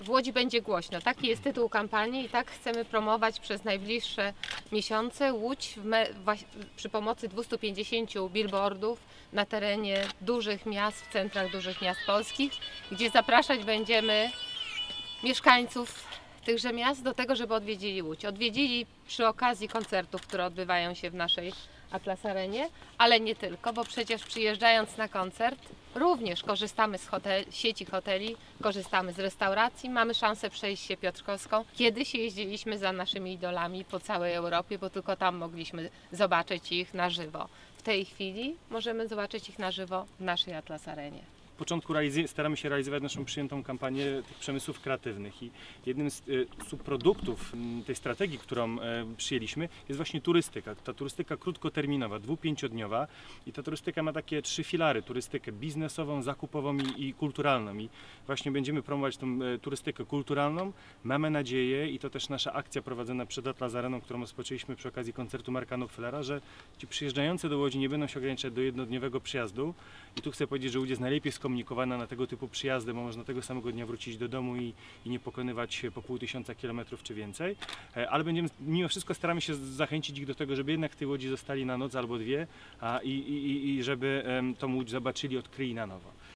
W Łodzi będzie głośno. Taki jest tytuł kampanii i tak chcemy promować przez najbliższe miesiące Łódź przy pomocy 250 billboardów na terenie dużych miast, w centrach dużych miast polskich, gdzie zapraszać będziemy mieszkańców tychże miast do tego, żeby odwiedzili Łódź. Odwiedzili przy okazji koncertów, które odbywają się w naszej Atlas Arenie, ale nie tylko, bo przecież przyjeżdżając na koncert również korzystamy z hotel, sieci hoteli, korzystamy z restauracji, mamy szansę przejść się Piotrkowską. Kiedyś jeździliśmy za naszymi idolami po całej Europie, bo tylko tam mogliśmy zobaczyć ich na żywo. W tej chwili możemy zobaczyć ich na żywo w naszej Atlas Arenie. Początku staramy się realizować naszą przyjętą kampanię tych przemysłów kreatywnych i jednym z y, subproduktów tej strategii, którą e, przyjęliśmy jest właśnie turystyka. Ta turystyka krótkoterminowa, dwu-pięciodniowa i ta turystyka ma takie trzy filary, turystykę biznesową, zakupową i, i kulturalną i właśnie będziemy promować tą e, turystykę kulturalną. Mamy nadzieję i to też nasza akcja prowadzona przed Atlas Areną, którą rozpoczęliśmy przy okazji koncertu Marka Knopflera, że ci przyjeżdżający do Łodzi nie będą się ograniczać do jednodniowego przyjazdu i tu chcę powiedzieć, że Łódź jest najlepiej skomunikowana na tego typu przyjazdy, bo można tego samego dnia wrócić do domu i, i nie pokonywać po pół tysiąca kilometrów czy więcej. E, Ale będziemy, mimo wszystko staramy się zachęcić ich do tego, żeby jednak w tej Łodzi zostali na noc albo dwie a, i, i, i- żeby tą Łódź zobaczyli, odkryli na nowo.